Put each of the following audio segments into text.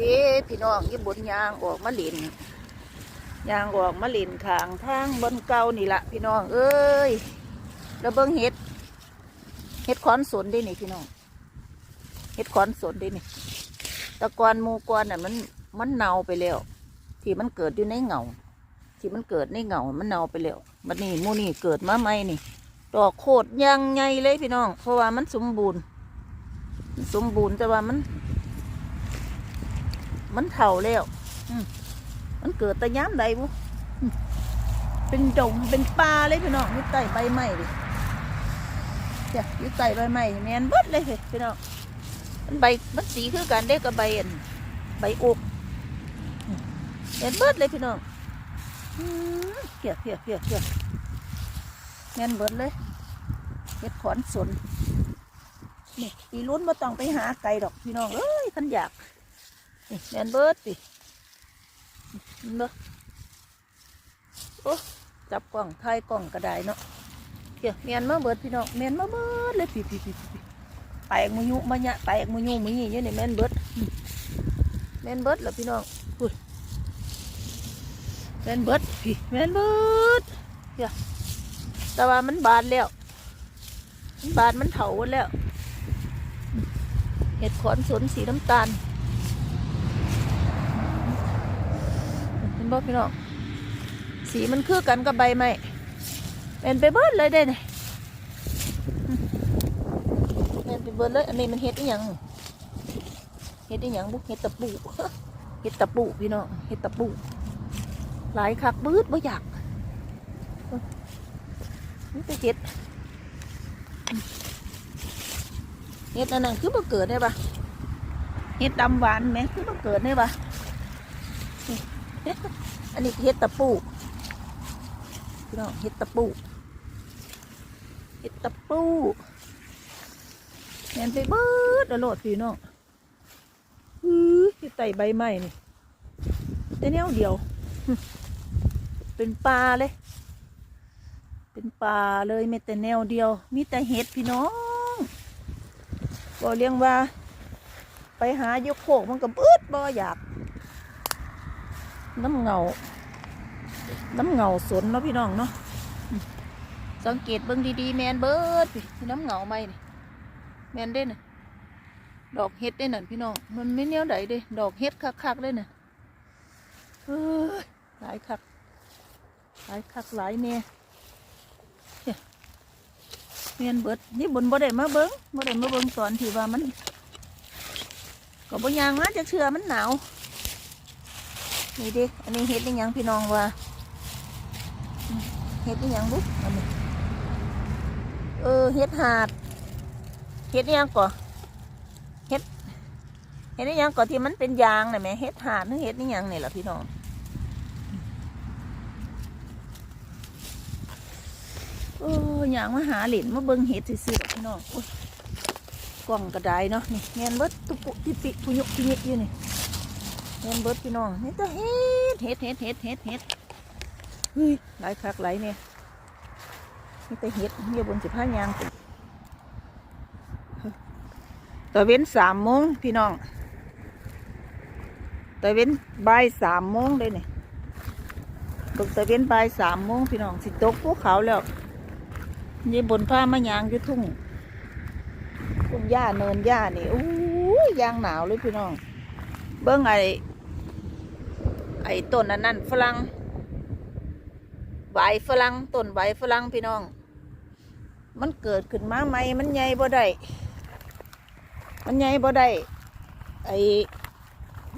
เด้พี่น้องยี่บนยางออกมาเลินยางออกมาเลินขางทางบนเก่านี่ละพี่น้องเอ้ยแล้วเบิ้งเห็ดเห็ดขอนสนได้นี่พี่น้องเห็ดขอนสนได้นี่ตะกอนมูกอนน่ะมันมันเน่าไปแล้ว ที่มันเกิดอยู่ในเหงาที่มันเกิดในเหงามันเน่าไปแล้วบัดนี้หมูนี่เกิดมาใหม่นี่ดอกโคตรยังไงเลยพี่น้อง เพราะว่ามันสมบูรณ์ สมบูรณ์แต่ว่ามัน มันเถ่าแล้วมันเกิดแต่ย้ำใดบุเป็นดงเป็นป่าเลยพี่น้องยึดใต้ใบไม้ดิจ้ะยึดใต้ใบไม้แมนเบิดเลยพี่น้องมันใบมันสีคือกันได้กับใบอันใบอกแมนเบิดเลยพี่น้องเพียเพียเพียเพียแมนเบิดเลยเห็ดขอนสนนี่อีลุ้นมาต้องไปหาไก่ดอกพี่น้องเอ้ยขันอยาก แมนเบิร์ดดิเนบ่โอ้จับกล่องถ่ายกล่องก็ไดเนาะเดี๋ยวแมนมาเบิร์ดพี่น้องแมนมาเบิร์ดเลยพี่พี่พี่พี่แตกมุยุมาเนี่ยแตกมุยุมุยี่เนี่ยนี่แมนเบิร์ดแมนเบิร์ดเหรอพี่น้องอุ้ยแมนเบิร์ดพี่แมนเบิร์ดเดี๋ยวแต่ว่ามันบานแล้วมันบานมันเถาแล้วเห็ดขอนสนสีน้ำตาล เห็น บ่พี่น้องสีมันคือกันกับใบไม้เป็นไปเบิดเลยได้เนี่ยเป็นไปเบิดเลยอันนี้มันเห็ดอีหยังเห็ดอีหยังบุเห็ดตะปูเห็ดตะปูพี่น้องเห็ดตะปูหลายคักบืดบ่อยากนี่ไปเห็ดเห็ดอันนั้นคือบ่เกิดได้ปะเห็ดดำหวานไหมคือบ่เกิดได้ปะ อันนี้เห็ดตะปูพี่น้องเห็ดตะปูเห็ดตะปูแมนไปเบิดอรดพี่น้องอือที่ไต่ใบไม้นี่แต่แนวเดียว เป็นปลาเลย เป็นปลาเลยไมีแต่แนวเดียว มีแต่เห็ดพี่น้องบอกเลี้ยงว่า ไปหายกโขกมันก็บิดบ่อยาก น้ำเงา น้ำเงาสนเนาะพี่น้องเนาะสังเกตเบิ่งดีๆแมนเบิดพี่น้ำเงาไหมนี่แมนเด้น่ะดอกเห็ดได้น่ะพี่น้อง มันไม่เนี้ยวใดเด้ดอกเห็ดคักๆเลยน่ะเฮ้ยหลายคัก หลายคักหลายเนี่ยเมียนเบิดนี่บนบ่ได้มาเบิ้งบ่ได้มาเบิ้งตอนที่ว่ามัน ก็บ่ยางนะจะเชื่อมันหนาว นี่ดิอันนี้เห็ดได้หยังพี่น้องว่าเห็ดได้หยังบุ๊อันนี้เออเห็ดหาดเห็ดได้หยังก่อเห็ดเห็ดได้หยังก่อที่มันเป็นยางน่ะแหม่เห็ดหาดหรือเห็ดได้หยังนี่แหละพี่น้องโอ้ยางมาหาเหรียญมาเบิ่งเห็ดซื่อๆพี่น้องกล่องกระไดเนาะนี่แงนเบิดตุปุติปิพุยุกพุยิกอยู่นี่ เห็นเบิดพี่น้องนี่ก็เฮ็ดเฮ็ดเฮ็ดเฮ็ดเฮ็ดเฮ็ดเฮ้ยหลายคักหลายเนี่ยนี่แต่เฮ็ดเฮียบนสิบห้ายางไปตะเว้นสามโมงพี่น้องตะเว้นบ่ายสามโมงเลยเนี่ยตกตะเว้นบ่ายสามโมงพี่น้องสิตกภูเขาแล้วยี่บนผ้ามายางอยู่ทุ่งทุ่งหญ้าเนินหญ้านี่อู้ยยางหนาวเลยพี่น้อง เบิ้งไอ ไอ้ต้นอันนั้นฝรั่งใบฝรั่งต้นใบฝรั่งพี่น้อง มันเกิดขึ้นมาใหม่มันใหญ่บ่ได้มันใหญ่บ่ได้ไอ้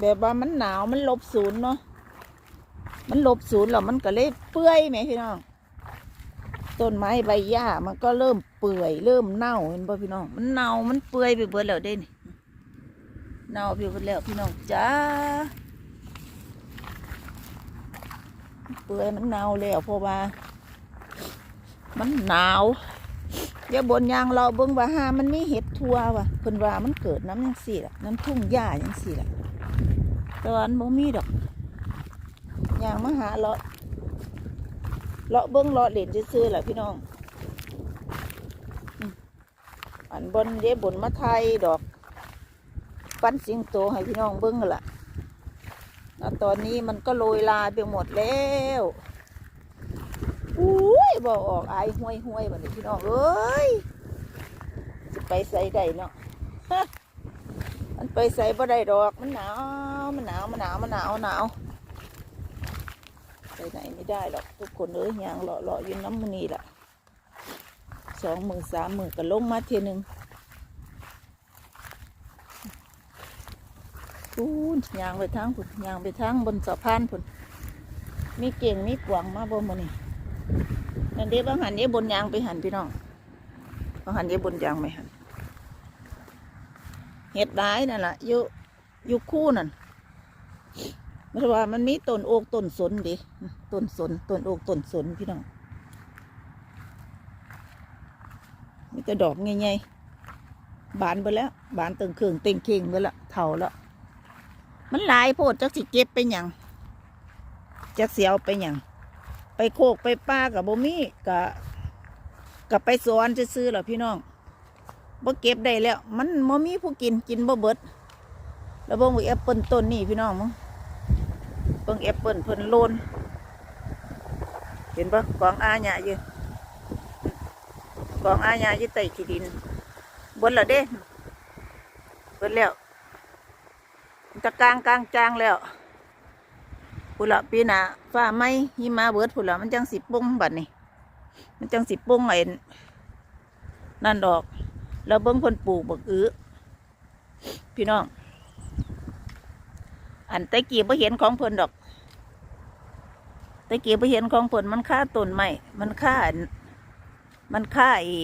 แบบว่ามันหนาวมันลบศูนย์เนาะมันลบศูนย์แล้วมันก็เลยเปื่อยไหมพี่น้องต้นไม้ใบหญ้ามันก็เริ่มเปื่อย เริ่มเน่าเห็นป่ะพี่น้อง มันเน่ามันเปื่อยไปเบิดแล้วเด้นี่เน่าไปหมดแล้วพี่น้องจ้า เปื่อยมันเน่าแล้วเพราะว่า มันหนาวอย่าบนยางเราเบิ่งว่าหามันมีเห็ดทัวว่ะเพิ่นว่ามันเกิดน้ำยังสี่ละน้ำทุ่งหญ้ายังสี่ละต่ว่ามันบ่มีดอกยางมาหาเลาะเลาะเบิ่งเลาะเล่นซื่อแหละพี่น้องอันบนเดี๋ยวบนมาไทยดอก ปั้นสิงโตให้พี่น้องเบิ้งล่ะ ตอนนี้มันก็โรยลาไปหมดแล้วอุ้ยบอกออกไอห้วยห้วยบัดนี้พี่น้องเอ้ยจะไปใส่ได้เนาะมันไปใส่บ่ได้ดอกมันหนาวมันหนาวมันหนาวมันหนาวหนาวไปไหนไม่ได้หรอกทุกคนเอ้ยยางเลาะเลาะอยู่น้ำมันนี่แหละสองหมื่นสามหมื่นก็ลงมาเทีนึง พูนยางไปทางพุ่นยางไปทางบนสะพานพุ่นมีเก่งมีกวางมาบ่มานี่นั่นเด้บางหันเด้บนยางไปหันพี่น้องบางหันเด้บนยางไปหันเห็ดได้นั่นแหละอยู่อยู่คู่นั่นไม่ใช่ว่ามันมีต้นโอกต้นสนดิต้นสนต้นโอกต้นสนพี่น้องมีแต่ดอกใหญ่ๆบานไปแล้ว บานตึงเครื่องเต็งเข่งไปแล้วเท่าแล้ว มันหลายโพดจักสิเก็บไปหยังจักเสียวไปหยังไปโคกไปป้ากับบ่มีกับกับไปสวนจะซื้อๆหรอพี่น้องบ่เก็บได้แล้ว มันบ่มีผู้กินกินบ่เบิด แล้วบ่งว่าแอปเปิลต้นนี่พี่น้องมึงเบิ่งแอปเปิลเพิ่นโลนเห็นปะกองอาหยาอยู่กองอาหยาอยู่ใต้ขี้ดินบิดและเด้เบิดแล้ว จะกลางกลางจางแล้วพุ่นละปีหน้าฟ้าไหมหิมะเบิดพุ่นละมันจังสิปุ้งบัดนี้มันจังสิปุ้งไอ้นั่นดอกแล้วเบิ้งเพิ่นปลูกบักอื้อพี่น้อง อันตะกี้บ่เห็นของเพิ่นดอกตะกี้บ่เห็นของเพิ่นมันค่าต้นไม้มันค่ามันค่าไอ้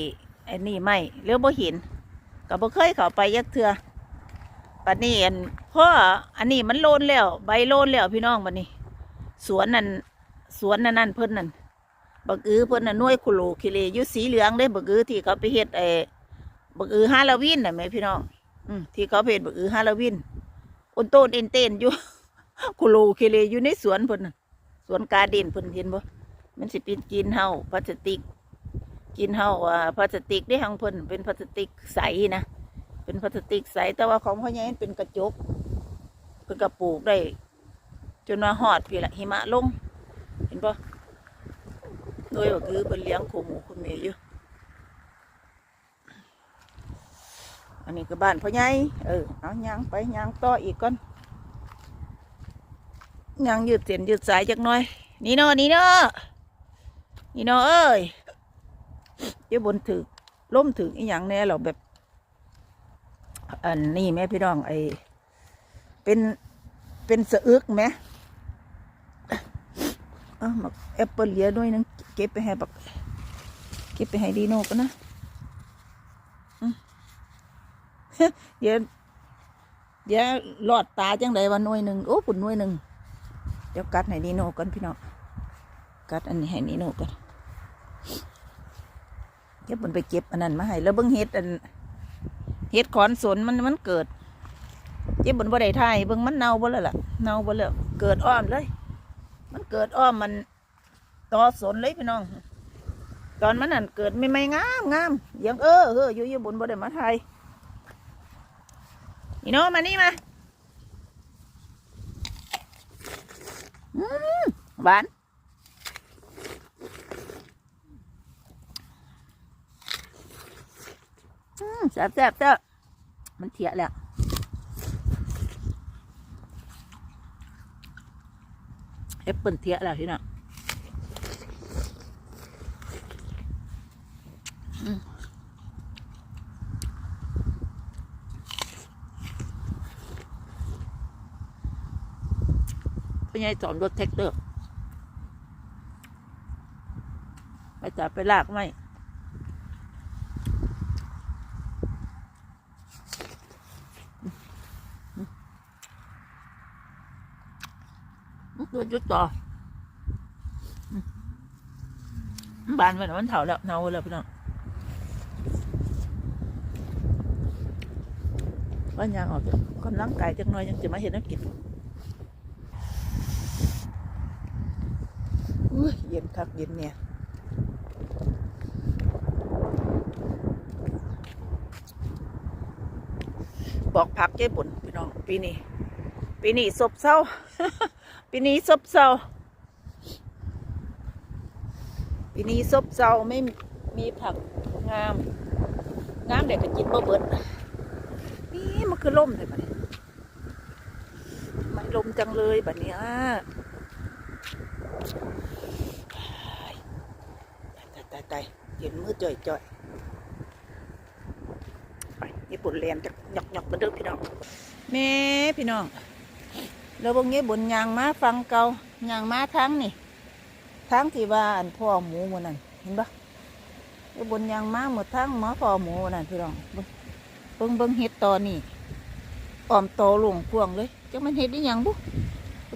ไอ้นี่ไม้แล้วบ่เห็นก็บ่เคยเข้าไปยักเทื่อ ปัดนี้อันพ่ออันนี้มันโลนแล้ว ใบโลนแล้วพี่น้องบัดนี้ สวนนั่นสวนนั่นนั่นเพิ่นนั่นบักอือเพิ่นน่ะน่วยคุโลคิเลอยู่สีเหลืองเด้บักอือที่เขาไปเฮ็ดไอ้บักอือฮาโลวีนน่ะแม่พี่น้องอืมที่เขาเพจบักอือฮาโลวีนอุนโต้นเอ็นเต้นอยู่คุโลเคเลอยู่ในสวนเพิ่นน่ะสวนการเด่นเพิ่นเห็นบ่มันสิเป็นกินเฮาพลาสติกกินเฮาอ่าพลาสติกได้หังเพิ่นเป็นพลาสติกใสนะ เป็นพลาสติกใสแต่ว่าของพ่อใหญ่มันเป็นกระจกเพิ่นก็ปลูกได้ จนว่าฮอดพี่ละหิมะลง เห็นบ่โดยก็คือเพิ่นเลี้ยงโคหมูคู่เมยอยู่อันนี้ก็บ้านพ่อใหญ่เออเอายางไปยางต่ออีกก่อนยางยืดเส้นยืดสายจักหน่อยนี่เนาะนี่เนาะนี่เนาะเอ้ยเดี๋ยวบนถึกล่มถึกอีหยังแน่เราแบบ อันนี้แม่พี่น้องไอเป็นเป็นสะอึกไหมเอ้ามาแอปเปิลเลียด้วยนึงเก็บไปให้บักเก็บไปให้ดีโน่กันนะเดี๋ยวเดี๋ยวหลอดตาจังไดวันน่วยหนึ่งโอ้ปุ่นน่วยหนึ่งเดี๋ยวกัดให้นีโน่กันพี่น้องกัดอันนี้ให้นีโน่กันเดี๋ยวปุ่นไปเก็บอันนั้นมาให้แล้วเบิ้งเห็ดอัน เห็ดขอนสนมันมันเกิดเจ็บปุ่นบ่ได้ทายเบิ้งมันเน่าบ่แล้วล่ะเน่าบ่แล้วเกิดอ้อมเลย มันเกิดอ้อมมันต่อสนเลยพี่น้อง ตอนมันนั่นเกิดไม่ไม่งามงามยังเออเอออยู่อยู่บนบ่ได้มาไทยนี่โนมานี่มาหวานอืม แซ่บแซ่บเจ้ามันเถียแล้วแอปเปิลเถียแล้วที่น่ะอืมเป็นไงสอนรถแท็กเตอร์ไปจับไปลากไม่ ตัวจุดต่อบานมันมันเถาแล้วเนาแล้วพี่น้องว่ายางออกจากำลังกายจังน้อยยังจะมาเห็นนักกินเย็นคักเย็นเนี่ยบอกพักเจ๊บุญพี่น้องปีนี้ปีนี้ซบเศร้า ปีนี้ซบเศร้าปีนี้ซบเศร้าไม่มีผักงาม งามเด็กกินบ่เบิดนี่มันคือล่มเลยบัดนี้มันลมจังเลยบัดนี้ยตายตายตายเห็นมือจ่อยจ่อยไปญี่ปุ่นเรียนจะหยอกหยอกกันเด้อพี่น้องแม่พี่น้อง เราบางงี้บนยางม้าฟังเกายางม้าทั้งนี่ทั้งที่ว่าอันพ่อหมูหมันนั่นเห็นปะบนยางม้าหมดทั้งหมอพ่อหมูนั่นพี่น้องเบิ่งเบิ่งเห็ดตอนนี่อ่อมโตหลวงพวงเลยจังมันเห็ดได้ยังบุ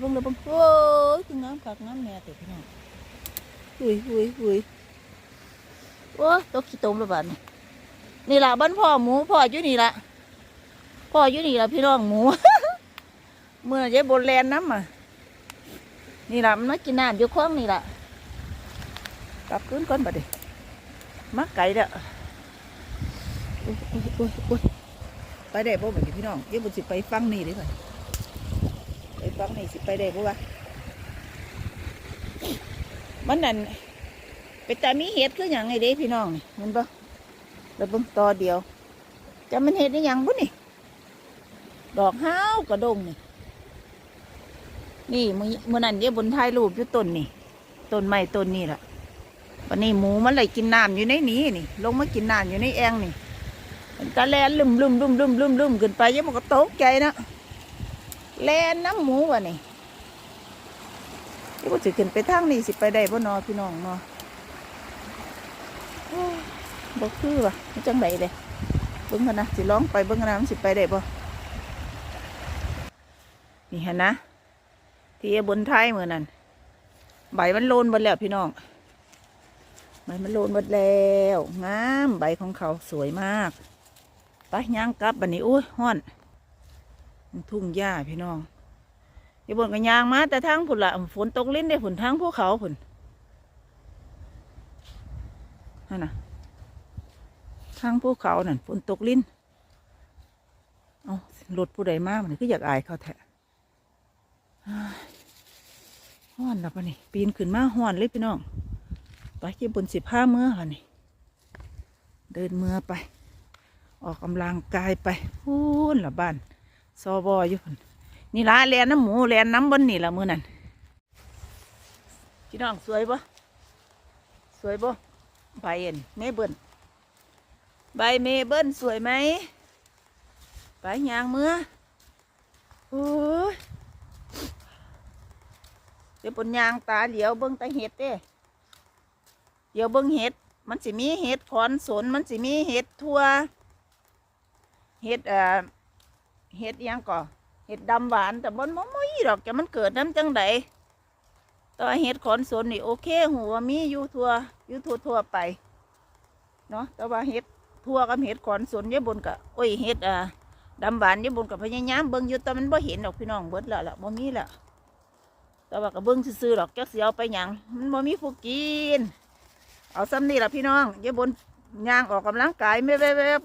เบิ่งเลยเบิ่งโอ้ยคือน้ำผักน้ำแม่เต็พี่น้องหุยหุยหุยโอ้ยตกขี้ตมแล้วบาดนี่นี่ละบ้านพ่อหมูพ่ออยู่นี่ละพ่ออยู่นี่ละพี่น้องหมู เมื่อเจ๊บนแลนน้ำอะนี่ล่ะมันมากินน้ำอยู่คล้องนี่ล่ะกลับคืนก่อนบัดดิมาไก่เด้ออุ้ยอุ้ยอุ้ยไปได้บ่บัดนี้พี่น้องเจ๊บนสิไปฟังนี่ด้อก่อนไปฟังนี่สิไปได้บ่วะมันนั่นไปแต่มีเห็ดคืออย่างไงเด้พี่น้องนี่เห็นปะแล้วเบิ่งต่อเดียวจะมันเห็ดได้ยังบุนี่ดอกห้าวกระดงนี่ นี่มือมือนั่นเดี๋ยบนท้ายรูปอยู่ต้นนี่ต้นไม้ต้นนี่แหละวันนี้หมูมันเลยกินน้ำอยู่ในนี้นี่ ลงมากินน้ำอยู่ในแองนี่มันก็แลนลุ่มลุ่มลุ่มลุ่มลุ่มลุ่มขึ้นไปยังมันก็ตกใจนะแลนน้ำหมูวะนี่ที่ว่าจะขึ้นไปทางนี้สิไปได้บ่นอพี่น้องเนอโอ้ยบ่คือวะมันจังไดเลยเบิ้งกันนะสิร้องไปเบิ้งกันนะมันสิไปได้บ่นี่เห็นนะ ที่บนไท้ายมือนนั่นใบมันโลนหมดแล้วพี่น้องใบมันโลนหมดแล้วงามใบของเขาสวยมากไปย่างกลับบันนี้อุ้ยห้อนทุ่งหญ้าพี่น้องที่บนกันยางมาแต่ทางผุนละฝนตกลิ้นได้ผุนทางพวกเขาผุนนั่นน่ะทางพวกเขานั่นฝนตกลิ้นเอารถผู้ใดมากมันก็อยากอายเขาแท้ ห้อนแล้วปะนี่ปีนขึ้นมาห้อนเลยพี่น้องไปที่บนสิบห้าเมื่อค่ะนี่ เดินเมื่อไป ออกกำลังกายไปพูนละบ้านซอบอยู่คนนี่ละแลนน้ำหมูแลนน้ำบนนี่ละมือนั่นพี่น้องสวยปะสวยปะใบเอ็นเมเบิลใบเมเบิลสวยไหมไปยางเมื่อโอ้ย เดี๋ยวปนยางตาเหลียวเบิ้งตาเห็ดเด้เดี๋ยวเบิ้งเห็ด มันสิมีเห็ดขอนสนมันสิมีเห็ดทั่วเห็ดเอ่อเห็ดยังก่อเห็ดดำหวานแต่บนมมยดอกจะมันเกิดน้ำจังใดตัวาเห็ดขอนสนนี่โอเคหัวมีอยู่ทั่วอยู่ทั่วทั่วไปเนาะแต่ว่าเห็ดทั่วกับเห็ดขอนสนเนี่บนกะโอ้ยเห็ดอ่าดำหวานเนี่บนกับพยายามเบิ้งอยู่แต่มันบ่เห็นดอกพี่น้องเบิดและละบ่มีและ แต่ว่าก็เบิ้งซื้อๆหรอกจักสีเอาไปหยังมันบ่มีผู้กิน เอาซ้ำนี่ล่ะพี่น้องอย่าบนยางออกกำลังกายไม่แวบ